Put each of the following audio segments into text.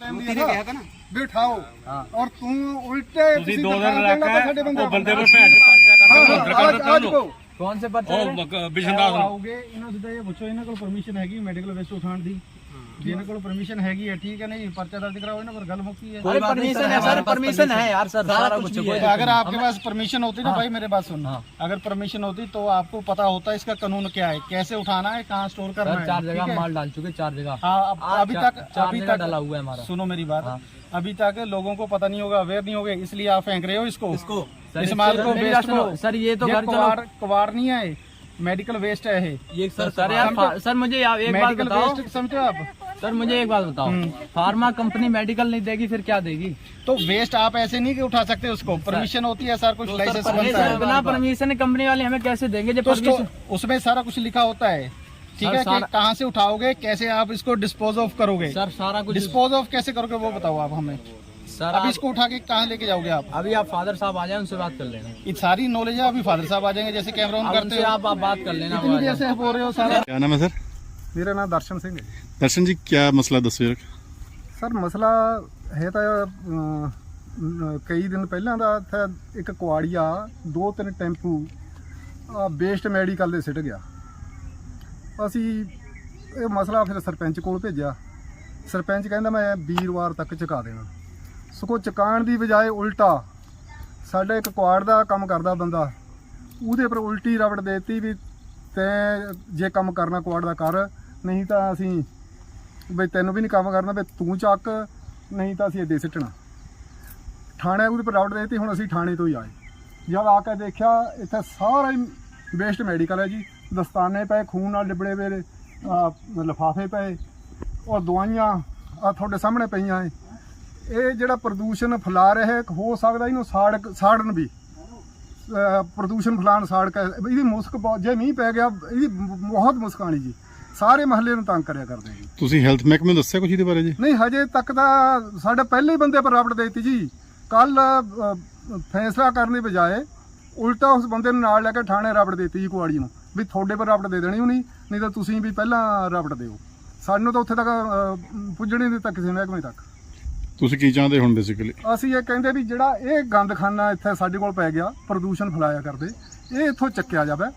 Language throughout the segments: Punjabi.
ਜੋਤੀ ਨੇ ਕਿਹਾ ਤਾ ਨਾ। ਬਿਠਾਓ ਔਰ ਤੂੰ ਉਲਟੇ ਤੁਸੀਂ ਦੋ ਦਿਨ ਰੱਖ ਉਹ ਬੰਦੇ ਪਰ ਭੈਣ ਚ ਪਰਚਾ ਕਰਦਾ ਅੰਦਰ ਕਰ ਦਿੱਤਾ ਉਹਨੂੰ। ਕੌਣ ਸੇ ਪਰਚਾ ਉਹ ਬਿਸ਼ਨਦਾਸ ਨੂੰ। ਆਓਗੇ ਇਹਨਾਂ ਸਿੱਧਾ ਇਹ ਪੁੱਛੋ ਇਹਨਾਂ ਕੋਲ ਪਰਮਿਸ਼ਨ ਹੈਗੀ ਮੈਡੀਕਲ ਵੇਸਟ ਉਠਾਉਣ ਦੀ। ਜੇ ਇਹਨਾਂ ਕੋਲ ਪਰਮਿਸ਼ਨ ਹੈਗੀ ਹੈ ਠੀਕ ਹੈ नहीं पर्चा दर्ज कराओ ना पर गल मुक्की है अरे परमिशन है सर परमिशन है यार सर सारा कुछ है अगर आपके पास परमिशन होती ना भाई मेरे बात सुन अगर परमिशन होती तो आपको पता होता इसका कानून क्या है कैसे उठाना है कहाँ स्टोर करना है चार ठीक जगह है? माल डाल चुके चार जगह हाँ अब अभी चार- तक चार अभी जगह तक डाला हुआ है हमारा सुनो मेरी बात अभी तक लोगों को पता नहीं होगा अवेयर नहीं होगा इसलिए आप फेंक रहे हो इसको इसको इस माल को मेरी वेस्ट बात को सुनो, सर ये तो ये घर चलो कबाड़ कबाड़ नहीं है मेडिकल वेस्ट है ये ये सर सर यार फा- सर मुझे आप एक बात मेडिकल बताओ वेस्ट समझो आप सर मुझे एक बात बताओ। फार्मा कंपनी मेडिकल नहीं देगी फिर क्या देगी? तो वेस्ट आप ऐसे नहीं कि उठा सकते उसको। परमिशन होती है सर कुछ लाइसेंस बनता है। बिना परमिशन कंपनी वाले हमें कैसे देंगे? जब तो उसमें सारा कुछ लिखा होता है। ठीक है कि सारा- कहाँ से उठाओगे कैसे आप इसको डिस्पोज ऑफ़ करोगे? सर सारा कुछ डिस्पोज ऑफ़ कैसे करोगे वो बताओ आप हमें। सर अभी इसको उठा के कहाँ लेके जाओगे आप? अभी आप फादर साहब आ जाए उनसे बात कर लेना। ये सारी नॉलेज है अभी फादर साहब आ जाएँगे जैसे कैमरा ऑन करते हो। आप आप बात कर लेना। जैसे बोल रहे हो सारा क्या नाम है सर? ਮੇਰਾ ਨਾਮ ਦਰਸ਼ਨ ਸਿੰਘ ਹੈ ਦਰਸ਼ਨ ਜੀ ਕੀ ਮਸਲਾ ਦੱਸੋ ਜਰਾ ਸਰ ਮਸਲਾ ਹੈ ਤਾਂ ਕਈ ਦਿਨ ਪਹਿਲਾਂ ਦਾ ਇੱਥੇ ਇੱਕ ਕੁਆੜੀਆ ਦੋ ਤਿੰਨ ਟੈਂਪੂ ਵੇਸਟ ਮੈਡੀਕਲ ਦੇ ਸਿੱਟ ਗਿਆ। ਅਸੀਂ ਇਹ ਮਸਲਾ ਫਿਰ ਸਰਪੰਚ ਕੋਲ ਭੇਜਿਆ। ਸਰਪੰਚ ਕਹਿੰਦਾ ਮੈਂ ਵੀਰਵਾਰ ਤੱਕ ਚੁਕਾ ਦੇਣਾ। ਸਗੋਂ ਚੁਕਾਉਣ ਦੀ ਬਜਾਏ ਉਲਟਾ ਸਾਡਾ ਇੱਕ ਕੁਆੜ ਦਾ ਕੰਮ ਕਰਦਾ ਬੰਦਾ ਉਹਦੇ ਪਰ ਉਲਟੀ ਰਵੜ ਦੇਤੀ ਵੀ ਤੈਂ ਜੇ ਕੰਮ ਕਰਨਾ ਕੁਆੜ ਦਾ ਕਰ ਨਹੀਂ ਤਾਂ ਅਸੀਂ ਬਈ ਤੈਨੂੰ ਵੀ ਨਹੀਂ ਕੰਮ ਕਰਨਾ ਬਈ ਤੂੰ ਚੱਕ, ਨਹੀਂ ਤਾਂ ਅਸੀਂ ਇੱਦੇ ਸਿੱਟਣਾ। ਥਾਣੇ ਉਹਦੇ ਪਰ ਰਹੇ ਦੇਤੀ ਹੁਣ ਅਸੀਂ ਥਾਣੇ ਤੋਂ ਹੀ ਆਏ। ਜਦ ਆ ਕੇ ਦੇਖਿਆ, ਇੱਥੇ ਸਾਰਾ ਹੀ ਵੇਸਟ ਮੈਡੀਕਲ ਹੈ ਜੀ। ਦਸਤਾਨੇ ਪਏ, ਖੂਨ ਨਾਲ ਲਿਬੜੇ ਵੇ ਲਿਫਾਫੇ ਪਏ ਔਰ ਦਵਾਈਆਂ ਆ ਤੁਹਾਡੇ ਸਾਹਮਣੇ ਪਈਆਂ ਏ। ਇਹ ਜਿਹੜਾ ਪ੍ਰਦੂਸ਼ਣ ਫੈਲਾ ਰਿਹਾ ਹੋ ਸਕਦਾ ਇਹਨੂੰ ਸਾੜ ਸਾੜਨ ਵੀ। ਪ੍ਰਦੂਸ਼ਣ ਫਲਾਣ ਸਾੜ ਕੇ, ਇਹਦੀ ਮੁਸਕ ਬਹੁਤ- ਜੇ ਮੀਂਹ ਪੈ ਗਿਆ, ਇਹਦੀ ਬਹੁਤ ਮੁਸਕ ਆਣੀ ਜੀ। ਸਾਰੇ ਮਹੱਲੇ ਨੂੰ ਤੰਗ ਕਰਿਆ ਕਰਦੇ ਜੀ। ਤੁਸੀਂ ਹੈਲਥ ਮਹਿਕਮੇ ਨੂੰ ਦੱਸਿਆ ਕੁਝ ਇਹਦੇ ਬਾਰੇ ਜੀ? ਨਹੀਂ ਹਜੇ ਤੱਕ ਤਾਂ ਸਾਡੇ ਪਹਿਲੇ ਹੀ ਬੰਦੇ ਪਰ ਰਬੜ ਦੇਤੀ ਜੀ। ਕੱਲ ਫੈਸਲਾ ਕਰਨ ਦੀ ਬਜਾਏ ਉਲਟਾ ਉਸ ਬੰਦੇ ਨੂੰ ਨਾਲ ਲੈ ਕੇ ਥਾਣੇ ਰਬੜ ਦੇਤੀ ਜੀ ਕੁਆੜੀ ਨੂੰ ਵੀ ਤੁਹਾਡੇ ਪਰ ਰਬੜ ਦੇ ਦੇਣੀ ਹੋਣੀ ਨਹੀਂ ਤਾਂ ਤੁਸੀਂ ਵੀ ਪਹਿਲਾਂ ਰਬੜ ਦਿਓ। ਸਾਨੂੰ ਤਾਂ ਉੱਥੇ ਤੱਕ ਪੁੱਜਣ ਨਹੀਂ ਦਿੱਤਾ ਕਿਸੇ ਮਹਿਕਮੇ ਤੱਕ। ਤੁਸੀਂ ਕੀ ਚਾਹੁੰਦੇ ਹੁਣ ਬੇਸਿਕਲੀ ਅਸੀਂ ਇਹ ਕਹਿੰਦੇ ਵੀ ਜਿਹੜਾ ਇਹ ਗੰਦਖਾਨਾ ਇੱਥੇ ਸਾਡੇ ਕੋਲ ਪੈ ਗਿਆ ਪ੍ਰਦੂਸ਼ਣ ਫੈਲਾਇਆ ਕਰਦੇ ਇਹ ਇੱਥੋਂ ਚੱਕਿਆ ਜਾਵੇ।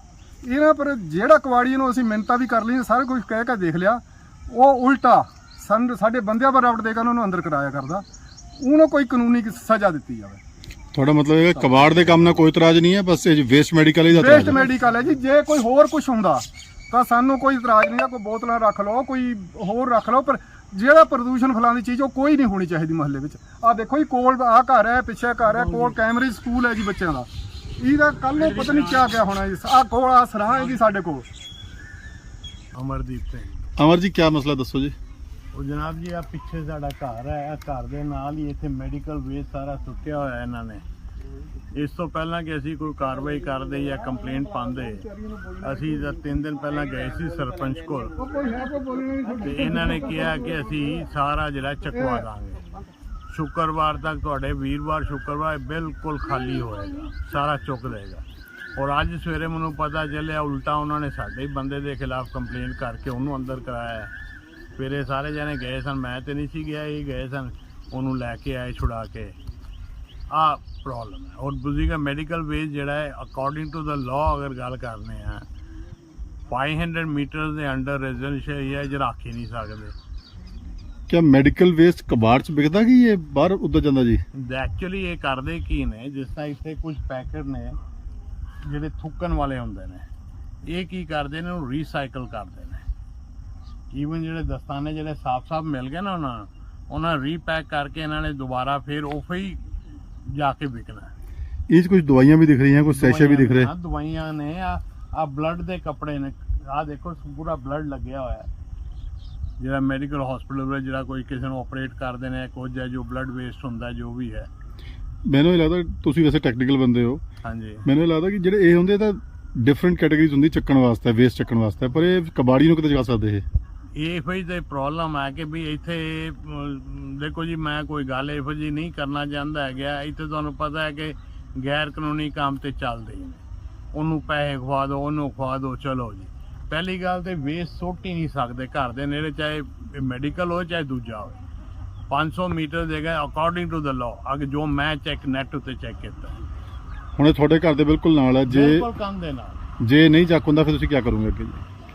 ਇਹਨਾਂ ਪਰ ਜਿਹੜਾ ਕਵਾੜੀ ਨੂੰ ਅਸੀਂ ਮਿੰਤਾ ਵੀ ਕਰ ਲਈ ਸਾਰਾ ਕੁਝ ਕਹਿ ਕੇ ਦੇਖ ਲਿਆ ਉਹ ਉਲਟਾ ਸੰਦ ਸਾਡੇ ਬੰਦਿਆਂ ਪਰ ਰਬੜ ਦੇ ਕੇ ਉਹਨਾਂ ਨੂੰ ਅੰਦਰ ਕਰਾਇਆ ਕਰਦਾ। ਉਹਨੂੰ ਕੋਈ ਕਾਨੂੰਨੀ ਸਜ਼ਾ ਦਿੱਤੀ ਜਾਵੇ। ਤੁਹਾਡਾ ਮਤਲਬ ਇਹ ਹੈ ਕਿ ਕਬਾੜ ਦੇ ਕੰਮ ਨਾਲ ਕੋਈ ਇਤਰਾਜ਼ ਨਹੀਂ ਹੈ ਬਸ ਇਹ ਵੇਸਟ ਮੈਡੀਕਲ ਹੀ ਦਾ ਵੇਸਟ ਹੈ। ਮੈਡੀਕਲ ਹੈ ਜੀ ਜੇ ਕੋਈ ਹੋਰ ਕੁਝ ਹੁੰਦਾ ਤਾਂ ਸਾਨੂੰ ਕੋਈ ਇਤਰਾਜ਼ ਨਹੀਂ ਆ ਕੋਈ ਬੋਤਲਾਂ ਰੱਖ ਲਓ ਕੋਈ ਹੋਰ ਰੱਖ ਲਓ ਪਰ ਜਿਹੜਾ ਪ੍ਰਦੂਸ਼ਣ ਫੈਲਾਉਂਦੀ ਚੀਜ਼ ਉਹ ਕੋਈ ਨਹੀਂ ਹੋਣੀ ਚਾਹੀਦੀ ਮਹੱਲੇ ਵਿੱਚ। ਆ ਦੇਖੋ ਜੀ ਕੋਲ ਆ ਘਰ ਹੈ ਪਿੱਛੇ ਘਰ ਹੈ ਕੋਲ ਕੈਮਰੇ ਸਕੂਲ ਹੈ ਜੀ ਬੱਚਿਆਂ ਦਾ। ਇਹਦਾ ਕੱਲ ਨੂੰ ਪਤਾ ਨਹੀਂ ਕਿਆ ਕਿਆ ਹੋਣਾ ਜੀ। ਆ ਕੋਲ ਆ ਸਰਾਂ ਜੀ ਸਾਡੇ ਕੋਲ। ਅਮਰਦੀਪ ਸਿੰਘ। ਅਮਰ ਜੀ ਕੀ ਮਸਲਾ ਦੱਸੋ ਜੀ? ਉਹ ਜਨਾਬ ਜੀ ਆ ਪਿੱਛੇ ਸਾਡਾ ਘਰ ਹੈ। ਇਹ ਘਰ ਦੇ ਨਾਲ ਹੀ ਇੱਥੇ ਮੈਡੀਕਲ ਵੇਸਟ ਸਾਰਾ ਸੁੱਟਿਆ ਹੋਇਆ ਇਹਨਾਂ ਨੇ। ਇਸ ਤੋਂ ਪਹਿਲਾਂ ਕਿ ਅਸੀਂ ਕੋਈ ਕਾਰਵਾਈ ਕਰਦੇ ਜਾਂ ਕੰਪਲੇਂਟ ਪਾਉਂਦੇ ਅਸੀਂ ਤਾਂ ਤਿੰਨ ਦਿਨ ਪਹਿਲਾਂ ਗਏ ਸੀ ਸਰਪੰਚ ਕੋਲ। ਤੇ ਇਹਨਾਂ ਨੇ ਕਿਹਾ ਕਿ ਅਸੀਂ ਸਾਰਾ ਜਿਹੜਾ ਚਕਵਾ ਦਾਂਗੇ। ਸ਼ੁੱਕਰਵਾਰ ਤੱਕ ਤੁਹਾਡੇ ਵੀਰਵਾਰ ਸ਼ੁੱਕਰਵਾਰ ਬਿਲਕੁਲ ਖਾਲੀ ਹੋਏਗਾ। ਸਾਰਾ ਚੁੱਕ ਦੇਗਾ ਔਰ ਅੱਜ ਸਵੇਰੇ ਮੈਨੂੰ ਪਤਾ ਚੱਲਿਆ ਉਲਟਾ ਉਹਨਾਂ ਨੇ ਸਾਡੇ ਹੀ ਬੰਦੇ ਦੇ ਖਿਲਾਫ ਕੰਪਲੇਂਟ ਕਰਕੇ ਉਹਨੂੰ ਅੰਦਰ ਕਰਾਇਆ। ਫਿਰ ਇਹ ਸਾਰੇ ਜਣੇ ਗਏ ਸਨ ਮੈਂ ਤੇ ਨਹੀਂ ਸੀ ਗਿਆ ਇਹ ਗਏ ਸਨ ਉਹਨੂੰ ਲੈ ਕੇ ਆਏ ਛੁਡਾ ਕੇ। ਆ ਪ੍ਰੋਬਲਮ ਹੈ। ਔਰ ਦੂਜੀ ਮੈਡੀਕਲ ਵੇਜ ਜਿਹੜਾ ਹੈ ਅਕੋਰਡਿੰਗ ਟੂ ਦਾ ਲਾਅ ਅਗਰ ਗੱਲ ਕਰਨੇ ਆ 500 ਮੀਟਰ ਦੇ ਅੰਡਰ ਰੈਜ਼ੀਡੈਂਸ਼ੀਅਲ ਏਰੀਆ ਚ ਰੱਖ ਹੀ ਨਹੀਂ ਸਕਦੇ। ਕੀ ਮੈਡੀਕਲ ਵੇਸਟ ਕਬਾੜ ਚ ਵਿਕਦਾ ਕਿ ਇਹ? ਬਾਹਰ ਉੱਧਰ ਜਾਂਦਾ ਜੀ? ਐਕਚੁਅਲੀ ਇਹ ਕਰਦੇ ਕੀ ਨੇ ਜਿਸ ਤਰ੍ਹਾਂ ਇੱਥੇ ਕੁਝ ਪੈਕਟ ਨੇ ਜਿਹੜੇ ਥੁੱਕਣ ਵਾਲੇ ਹੁੰਦੇ ਨੇ ਇਹ ਕੀ ਕਰਦੇ ਨੇ ਉਹਨੂੰ ਰੀਸਾਈਕਲ ਕਰਦੇ ਨੇ। ਈਵਨ ਜਿਹੜੇ ਦਸਤਾਨੇ ਜਿਹੜੇ ਸਾਫ਼-ਸਾਫ਼ ਮਿਲ ਗਏ ਨਾ ਉਹਨਾਂ ਨੂੰ, ਉਹਨਾਂ ਰੀਪੈਕ ਕਰਕੇ ਇਹਨਾਂ ਨੇ ਦੁਬਾਰਾ ਫਿਰ ਉਹ ਹੀ ਜਾ ਕੇ ਵਿਕਣਾ। ਇਹ ਚ ਕੁਝ ਦਵਾਈਆਂ ਵੀ ਦਿਖ ਰਹੀਆਂ ਕੁਝ ਸੈਸ਼ੇ ਵੀ ਦਿਖ ਰਹੇ? ਹਾਂ, ਦਵਾਈਆਂ ਨੇ ਆ ਆ ਬਲੱਡ ਦੇ ਕੱਪੜੇ ਨੇ। ਆ ਦੇਖੋ ਪੂਰਾ ਬਲੱਡ ਲੱਗਿਆ ਹੋਇਆ ਹੈ। ਜਿਹੜਾ ਮੈਡੀਕਲ ਹਸਪੀਟਲ ਵਿੱਚ ਜਿਹੜਾ ਕੋਈ ਕਿਸੇ ਨੂੰ ਆਪਰੇਟ ਕਰਦੇ ਨੇ ਕੁਝ ਹੈ ਜੋ ਬਲੱਡ ਵੇਸਟ ਹੁੰਦਾ ਜੋ ਵੀ ਹੈ। ਮੈਨੂੰ ਇਹ ਲੱਗਦਾ ਤੁਸੀਂ ਵੈਸੇ ਟੈਕਨੀਕਲ ਬੰਦੇ ਹੋ। ਹਾਂਜੀ। ਮੈਨੂੰ ਇਹ ਲੱਗਦਾ ਕਿ ਜਿਹੜੇ ਇਹ ਹੁੰਦੇ ਤਾਂ ਡਿਫਰੈਂਟ ਕੈਟਾਗਰੀਜ਼ ਹੁੰਦੀ ਚੱਕਣ ਵਾਸਤੇ ਵੇਸਟ ਚੱਕਣ ਵਾਸਤੇ ਪਰ ਇਹ ਕਬਾੜੀ ਨੂੰ ਕਿਤੇ ਜਾ ਸਕਦੇ ਇਹ? ਇਹੋ ਹੀ ਤੇ ਪ੍ਰੋਬਲਮ ਹੈ ਕਿ ਵੀ ਇੱਥੇ ਦੇਖੋ ਜੀ ਮੈਂ ਕੋਈ ਗੱਲ ਇਹੋ ਜੀ ਨਹੀਂ ਕਰਨਾ ਚਾਹੁੰਦਾ ਹੈਗਾ। ਇੱਥੇ ਤੁਹਾਨੂੰ ਪਤਾ ਹੈ ਕਿ ਗੈਰ ਕਾਨੂੰਨੀ ਕੰਮ ਤੇ ਚੱਲਦੇ ਨੇ। ਉਹਨੂੰ ਪੈਸੇ ਖਵਾ ਦਿਓ ਉਹਨੂੰ ਖਵਾ ਦਿਓ ਚਲੋ ਜੀ। ਪਹਿਲੀ ਗੱਲ ਤੇ ਵੇਸਟ ਸੁੱਟ ਹੀ ਨਹੀਂ ਸਕਦੇ ਘਰ ਦੇ ਨੇੜੇ ਚਾਹੇ ਮੈਡੀਕਲ ਹੋਵੇ ਚਾਹੇ ਦੂਜਾ ਹੋਵੇ। 500 ਮੀਟਰ ਦੇਗਾ ਅਕੋਰਡਿੰਗ ਟੂ ਦ ਲਾਅ ਅਗੇ ਜੋ ਮੈਂ ਚੈੱਕ ਨੈਟ ਉੱਤੇ ਚੈੱਕ ਕੀਤਾ। ਹੁਣ ਤੁਹਾਡੇ ਘਰ ਦੇ ਬਿਲਕੁਲ ਨਾਲ ਹੈ ਜੇ ਬਿਲਕੁਲ ਕੰਮ ਦੇ ਨਾਲ। ਜੇ ਨਹੀਂ ਚੱਕ ਹੁੰਦਾ ਫਿਰ ਤੁਸੀਂ ਕੀ ਕਰੋਗੇ ਅੱਗੇ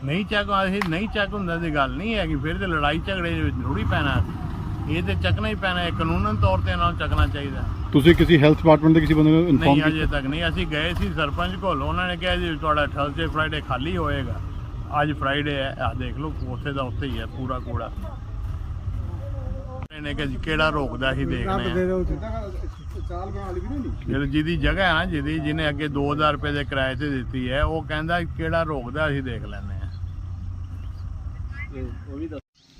ਨਹੀਂ ਚੱਕ ਇਹ ਨਹੀਂ ਚੱਕ ਹੁੰਦਾ ਦੀ ਗੱਲ ਨਹੀਂ ਹੈਗੀ ਫਿਰ ਤੇ ਲੜਾਈ ਝਗੜੇ ਦੇ ਵਿੱਚ ਥੋੜੀ ਪੈਣਾ। ਅਸੀਂ। ਇਹ ਤੇ ਚੱਕਣਾ ਹੀ ਪੈਣਾ ਹੈ ਕਾਨੂੰਨ ਤੌਰ ਤੇ ਨਾਲ ਚੱਕਣਾ ਚਾਹੀਦਾ। ਤੁਸੀਂ ਕਿਸੇ ਹੈਲਥ ਡਿਪਾਰਟਮੈਂਟ ਦੇ ਕਿਸੇ ਬੰਦੇ ਨੂੰ ਨਹੀਂ ਇਨਫੋਰਮ ਅਜੇ ਤੱਕ ਨਹੀਂ। ਅਸੀਂ ਗਏ ਸੀ ਸਰਪੰਚ ਕੋਲ ਉਹਨਾਂ ਨੇ ਕਿਹਾ ਜੀ ਤੁਹਾਡਾ ਥਰਸਡੇ ਫਰਾਈਡੇ ਖਾਲੀ ਹੋਏਗਾ। ਅੱਜ ਫਰਾਈਡੇ ਹੈ ਆ ਦੇਖ ਲਓ ਉੱਥੇ ਦਾ ਉੱਥੇ ਹੀ ਹੈ ਪੂਰਾ ਕੂੜਾ। ਇਹਨੇ ਕਿ ਕਿਹੜਾ ਰੋਕਦਾ ਸੀ ਦੇਖਦੇ ਆ ਚਾਲ ਬਣਾ ਲਈ ਵੀ ਨਹੀਂ ਜਦੋਂ ਜਿਹਦੀ ਜਗ੍ਹਾ ਹੈ ਨਾ ਜਿਹਦੀ ਜਿਹਨੇ ਅੱਗੇ 2000 ਰੁਪਏ ਦੇ ਕਿਰਾਏ ਤੇ ਦਿੱਤੀ ਹੈ ਉਹ ਕਹਿੰਦਾ ਕਿਹੜਾ ਰੋਕਦਾ ਅਸੀਂ ਦੇਖ ਲੈਂਦੇ ਆ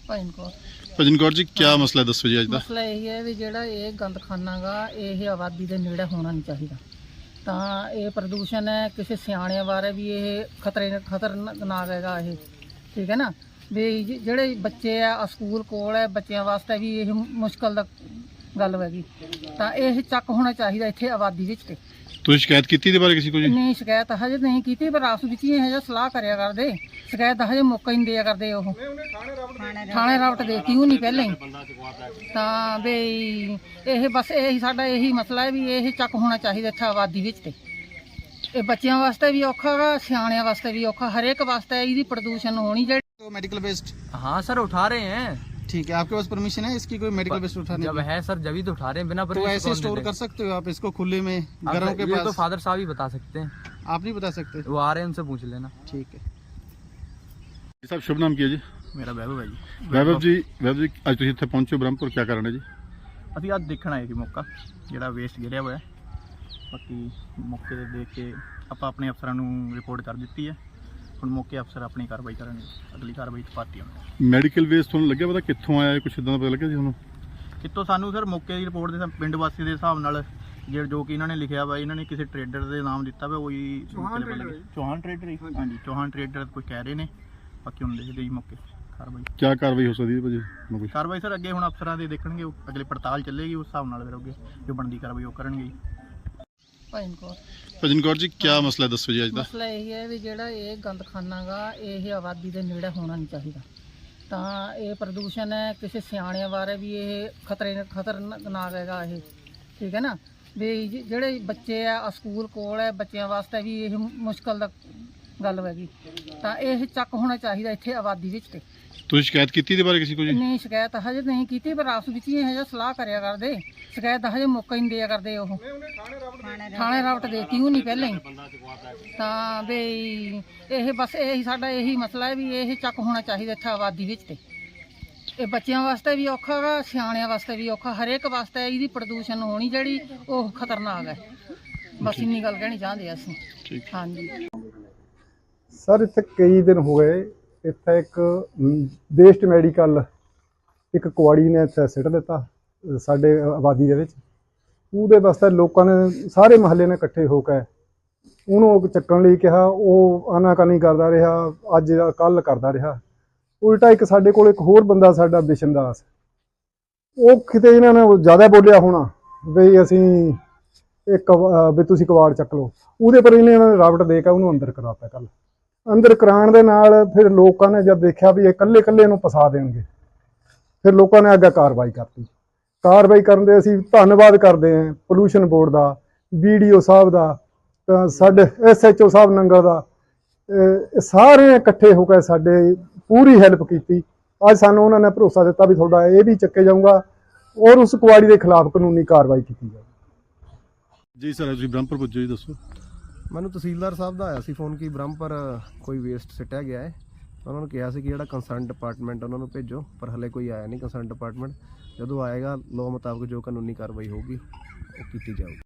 ਭਾਈਨ ਕੋ ਭਜਨ ਕੌਰ ਜੀ ਕੀ ਮਸਲਾ ਦੱਸੋ ਜੀ ਅੱਜ ਦਾ? ਮਸਲਾ ਇਹ ਹੈ ਵੀ ਜਿਹੜਾ ਇਹ ਗੰਦਖਾਨਾ ਗਾ ਇਹ ਆਬਾਦੀ ਦੇ ਨੇੜੇ ਹੋਣਾ ਨਹੀਂ ਚਾਹੀਦਾ। ਤਾਂ ਇਹ ਪ੍ਰਦੂਸ਼ਣ ਹੈ ਕਿਸੇ ਸਿਆਣਿਆਂ ਬਾਰੇ ਵੀ ਇਹ ਖਤਰੇ ਖਤਰਨਾਕ ਹੈਗਾ ਇਹ ਠੀਕ ਹੈ ਨਾ? ਵੀ ਜਿਹੜੇ ਬੱਚੇ ਆ ਸਕੂਲ ਕੋਲ ਹੈ ਬੱਚਿਆਂ ਵਾਸਤੇ ਵੀ ਇਹ ਮੁਸ਼ਕਲ ਦਾ ਗੱਲ ਹੈਗੀ। ਤਾਂ ਇਹ ਚੱਕ ਹੋਣਾ ਚਾਹੀਦਾ ਇੱਥੇ ਆਬਾਦੀ ਵਿੱਚ ਤੇ। ਤੁਸੀਂ ਸ਼ਿਕਾਇਤ ਕੀਤੀ ਇਹਦੇ ਬਾਰੇ ਕਿਸੇ ਕੋ ਜੀ? ਨਹੀਂ ਸ਼ਿਕਾਇਤ ਹਜੇ ਨਹੀਂ ਕੀਤੀ ਪਰ ਆਪਸ ਵਿੱਚ ਹੀ ਇਹ ਜਿਹਾ ਸਲਾਹ ਕਰਿਆ ਕਰਦੇ। ਸ਼ਿਕਾਇਤ ਦਾ ਹਜੇ ਮੌਕਾ ਹੀ ਨਹੀਂ ਦਿਆ ਕਰਦੇ ਉਹ ਥਾਣੇ ਰਾਵਟ ਦੇ ਕਿਉਂ ਨਹੀਂ ਪਹਿਲਾਂ ਹੀ ਤਾਂ ਵੀ ਇਹ ਬਸ ਇਹੀ ਸਾਡਾ ਇਹੀ ਮਸਲਾ ਹੈ ਵੀ ਇਹ ਚੱਕ ਹੋਣਾ ਚਾਹੀਦਾ ਇੱਥੇ ਆਬਾਦੀ ਵਿੱਚ ਤੇ ਇਹ ਬੱਚਿਆਂ ਵਾਸਤੇ ਵੀ ਔਖਾ ਵਾ ਸਿਆਣਿਆਂ ਵਾਸਤੇ ਵੀ ਔਖਾ ਹਰੇਕ ਵਾਸਤੇ ਇਹਦੀ ਪ੍ਰਦੂਸ਼ਣ ਹੋਣੀ ਜਿਹੜੀ तो मेडिकल वेस्ट हाँ सर उठा रहे हैं ठीक है आपके पास परमिशन है इसकी कोई मेडिकल वेस्ट उठाने जब की? है सर जब ही तो उठा रहे हैं बिना तो permission ऐसे कौन स्टोर दे कर सकते हो आप इसको खुले में अब घरों के ये तो पास फादर साहब ही बता सकते हैं आप नहीं बता सकते वो आ रहे हैं उनसे पूछ लेना ठीक है ਜੀ ਸਾਹਿਬ ਸ਼ੁਭ ਨਾਮ ਕੀ ਹੈ ਜੀ? ਮੇਰਾ ਵੈਭਵ ਹੈ ਜੀ। ਵੈਭਵ ਜੀ ਵੈਭਵ ਜੀ ਅੱਜ ਤੁਸੀਂ ਇੱਥੇ ਪਹੁੰਚੇ ਹੋ ਬ੍ਰਹਮਪੁਰ ਕੀ ਕਾਰਨ ਹੈ ਜੀ? ਅਸੀਂ ਅੱਜ ਦੇਖਣ ਆਏ ਸੀ ਮੌਕਾ ਜਿਹੜਾ ਵੇਸਟ ਗਿਰਿਆ ਹੋਇਆ ਹੈ। ਬਾਕੀ ਮੌਕੇ ਤੇ ਦੇਖ ਕੇ ਆਪਾਂ ਆਪਣੇ ਅਫਸਰਾਂ ਨੂੰ ਰਿਪੋਰਟ ਕਰ ਦਿੱਤੀ ਹੈ। ਹੁਣ ਮੌਕੇ ਅਫਸਰ ਆਪਣੀ ਕਾਰਵਾਈ ਕਰਨਗੇ ਅਗਲੀ ਕਾਰਵਾਈ ਚ ਪਾਤੀ ਹੋਣੀ ਮੈਡੀਕਲ ਵੇਸਟ ਤੁਹਾਨੂੰ ਲੱਗਿਆ ਪਤਾ ਕਿੱਥੋਂ ਆਇਆ ਕੁਝ ਇਦਾਂ ਦਾ ਪਤਾ ਲੱਗਿਆ ਜੀ ਤੁਹਾਨੂੰ? ਕਿਤੋਂ ਸਾਨੂੰ ਸਰ ਮੌਕੇ ਦੀ ਰਿਪੋਰਟ ਦੇ ਪਿੰਡ ਵਾਸੀ ਦੇ ਹਿਸਾਬ ਨਾਲ ਜਿਹੜਾ ਜੋ ਕਿ ਇਹਨਾਂ ਨੇ ਲਿਖਿਆ ਵਾ ਇਹਨਾਂ ਨੇ ਕਿਸੇ ਟਰੇਡਰ ਦੇ ਨਾਮ ਦਿੱਤਾ ਵਾ ਉਹੀ ਚੌਹਾਨ trader ਹੈ। ਚੌਹਾਨ ਟਰੇਡਰ ਹਾਂਜੀ। ਚੌਹਾਨ ਟਰੇਡਰ ਕੋਈ ਕਹਿ ਰਹੇ ਨੇ। ਬਾਕੀ ਹੁਣ ਦੇਖਦੇ ਜੀ ਮੌਕੇ? ਕਾਰਵਾਈ। ਕੀ ਕਾਰਵਾਈ ਹੋ ਸਕਦੀ ਹੈ ਭਾਜੀ? ਤੁਹਾਨੂੰ ਕੁਛ ਕਾਰਵਾਈ ਸਰ ਅੱਗੇ ਹੁਣ ਅਫਸਰਾਂ ਦੇ ਦੇਖਣਗੇ ਉਹ ਅਗਲੀ ਪੜਤਾਲ ਚੱਲੇਗੀ ਉਸ ਹਿਸਾਬ ਨਾਲ ਫਿਰ ਅੱਗੇ ਜੋ ਬਣਦੀ ਕਾਰਵਾਈ ਉਹ ਕਰਨਗੇ ਜੀ। ਭਜਨ ਕੌਰ। ਜੀ ਕੀ ਮਸਲਾ ਹੈ? ਦੱਸੋ ਜੀ ਅੱਜ ਦਾ। ਮਸਲਾ ਇਹ ਹੈ ਵੀ ਜਿਹੜਾ ਇਹ ਗੰਦਖਾਨਾ ਗਾ ਇਹ ਆਬਾਦੀ ਦੇ ਨੇੜੇ ਹੋਣਾ ਨਹੀਂ ਚਾਹੀਦਾ। ਤਾਂ ਇਹ ਪ੍ਰਦੂਸ਼ਣ ਹੈ ਕਿਸੇ ਸਿਆਣਿਆਂ ਬਾਰੇ ਵੀ ਇਹ ਖਤਰੇ ਖਤਰਨਾਕ ਹੈਗਾ ਇਹ। ਠੀਕ ਹੈ ਨਾ? ਵੀ ਜ- ਜਿਹੜੇ ਬੱਚੇ ਆ ਆ ਸਕੂਲ ਕੋਲ ਹੈ ਬੱਚਿਆਂ ਵਾਸਤੇ ਵੀ ਇਹ ਮੁਸ਼ਕਲ ਦਾ ਗੱਲ ਹੈਗੀ ਤਾਂ ਇਹ ਚੱਕ ਹੋਣਾ ਚਾਹੀਦਾ ਇੱਥੇ ਆਬਾਦੀ ਵਿੱਚ ਤੇ। ਤੁਸੀਂ ਸ਼ਿਕਾਇਤ ਕੀਤੀ ਇਹਦੇ ਬਾਰੇ ਕਿਸੇ ਕੋ ਜੀ? ਨਹੀਂ ਸ਼ਿਕਾਇਤ ਹਜੇ ਨਹੀਂ ਕੀਤੀ ਪਰ ਆਪਸ ਵਿੱਚ ਹੀ ਇਹ ਜਿਹਾ ਸਲਾਹ ਕਰਿਆ ਕਰਦੇ। ਸ਼ਿਕਾਇਤ ਦਾ ਹਜੇ ਮੌਕਾ ਹੀ ਨਹੀਂ ਦਿਆ ਕਰਦੇ ਉਹ। ਥਾਣੇ ਰਾਵਟ ਦੇ ਕਿਉਂ ਨਹੀਂ ਪਹਿਲਾਂ ਹੀ। ਤਾਂ ਵੀ ਇਹ ਬਸ ਇਹੀ ਸਾਡਾ ਇਹੀ ਮਸਲਾ ਹੈ ਵੀ ਇਹ ਚੱਕ ਹੋਣਾ ਚਾਹੀਦਾ ਇੱਥੇ ਆਬਾਦੀ ਵਿੱਚ ਤੇ। ਇਹ ਬੱਚਿਆਂ ਵਾਸਤੇ ਵੀ ਔਖਾ ਵਾ ਸਿਆਣਿਆਂ ਵਾਸਤੇ ਵੀ ਔਖਾ। ਹਰੇਕ ਵਾਸਤੇ ਇਹਦੀ ਪ੍ਰਦੂਸ਼ਣ ਹੋਣੀ ਜਿਹੜੀ ਉਹ ਖਤਰਨਾਕ ਹੈ। ਬਸ ਇੰਨੀ ਗੱਲ ਕਹਿਣੀ ਚਾਹੁੰਦੇ ਹਾਂ ਅਸੀਂ। ਹਾਂਜੀ। ਸਰ, ਇੱਥੇ ਕਈ ਦਿਨ ਹੋ ਗਏ। ਇੱਥੇ ਇੱਕ ਵੇਸਟ ਮੈਡੀਕਲ ਇੱਕ ਕੁਆੜੀ ਨੇ ਇੱਥੇ ਸਿੱਟ ਦਿੱਤਾ ਸਾਡੇ ਆਬਾਦੀ ਦੇ ਵਿੱਚ। ਉਹਦੇ ਵਾਸਤੇ ਲੋਕਾਂ ਨੇ, ਸਾਰੇ ਮਹੱਲੇ ਨੇ ਇਕੱਠੇ ਹੋ ਕੇ ਉਹਨੂੰ ਚੱਕਣ ਲਈ ਕਿਹਾ, ਉਹ ਆਨਾਕਾਨੀ ਕਰਦਾ ਰਿਹਾ, ਅੱਜ ਕੱਲ ਕਰਦਾ ਰਿਹਾ। ਉਲਟਾ ਇੱਕ ਸਾਡੇ ਕੋਲ ਇੱਕ ਹੋਰ ਬੰਦਾ ਸਾਡਾ ਬਿਸ਼ਨਦਾਸ ਉਹ ਕਿਤੇ ਇਹਨਾਂ ਨੇ ਜ਼ਿਆਦਾ ਬੋਲਿਆ ਹੋਣਾ ਵੀ ਅਸੀਂ ਇੱਕ ਵੀ ਤੁਸੀਂ ਕਵਾੜ ਚੱਕ ਲਓ। ਉਹਦੇ ਪਰ ਇਹਨੇ ਇਹਨਾਂ ਨੇ ਰਾਵਟ ਦੇ ਕੇ ਉਹਨੂੰ ਅੰਦਰ ਕਰਾਤਾ ਕੱਲ ਅੰਦਰ ਕਰਾਉਣ ਦੇ ਨਾਲ ਫਿਰ ਲੋਕਾਂ ਨੇ ਜਦ ਦੇਖਿਆ ਵੀ ਇਹ ਇਕੱਲੇ ਇਕੱਲੇ ਨੂੰ ਫਸਾ ਦੇਣਗੇ, ਫਿਰ ਲੋਕਾਂ ਨੇ ਅੱਗੇ ਕਾਰਵਾਈ ਕਰਤੀ। ਕਾਰਵਾਈ ਕਰਨ ਦੇ ਅਸੀਂ ਧੰਨਵਾਦ ਕਰਦੇ ਹਾਂ ਪੋਲੂਸ਼ਨ ਬੋਰਡ ਦਾ ਵੀਡੀਓ ਸਾਹਿਬ ਦਾ, ਤਾਂ ਸਾਡੇ ਐਸਐਚਓ ਸਾਹਿਬ ਨੰਗਾ ਦਾ। ਇਹ ਸਾਰੇ ਇਕੱਠੇ ਹੋ ਕੇ ਸਾਡੇ ਪੂਰੀ ਹੈਲਪ ਕੀਤੀ। ਅੱਜ ਸਾਨੂੰ ਉਹਨਾਂ ਨੇ ਭਰੋਸਾ ਦਿੱਤਾ ਵੀ ਤੁਹਾਡਾ ਇਹ ਵੀ ਚੱਕੇ ਜਾਊਗਾ, ਔਰ ਉਸ ਕੁਆੜੀ ਦੇ ਖਿਲਾਫ ਕਾਨੂੰਨੀ ਕਾਰਵਾਈ ਕੀਤੀ ਜਾਊਗੀ ਜੀ ਸਰ ਤੁਸੀਂ ਬ੍ਰਹਮਪੁਰ ਪੁੱਜੋ ਜੀ, ਦੱਸੋ। ਮੈਨੂੰ ਤਹਿਸੀਲਦਾਰ ਸਾਹਿਬ ਦਾ ਆਇਆ ਸੀ ਫੋਨ ਕਿ ਬ੍ਰਹਮਪੁਰ ਕੋਈ ਵੇਸਟ ਸਿੱਟਿਆ ਗਿਆ ਹੈ ਉਹਨਾਂ ਨੂੰ ਕਿਹਾ ਸੀ ਕਿ ਜਿਹੜਾ ਕੰਸਰਨ ਡਿਪਾਰਟਮੈਂਟ ਉਹਨਾਂ ਨੂੰ ਭੇਜੋ, ਪਰ ਹਲੇ ਕੋਈ ਆਇਆ ਨਹੀਂ ਕੰਸਰਨ ਡਿਪਾਰਟਮੈਂਟ ਜਦੋਂ ਆਏਗਾ ਲਾਅ ਮੁਤਾਬਕ ਜੋ ਕਾਨੂੰਨੀ ਕਾਰਵਾਈ ਹੋਊਗੀ, ਉਹ ਕੀਤੀ ਜਾਊਗੀ।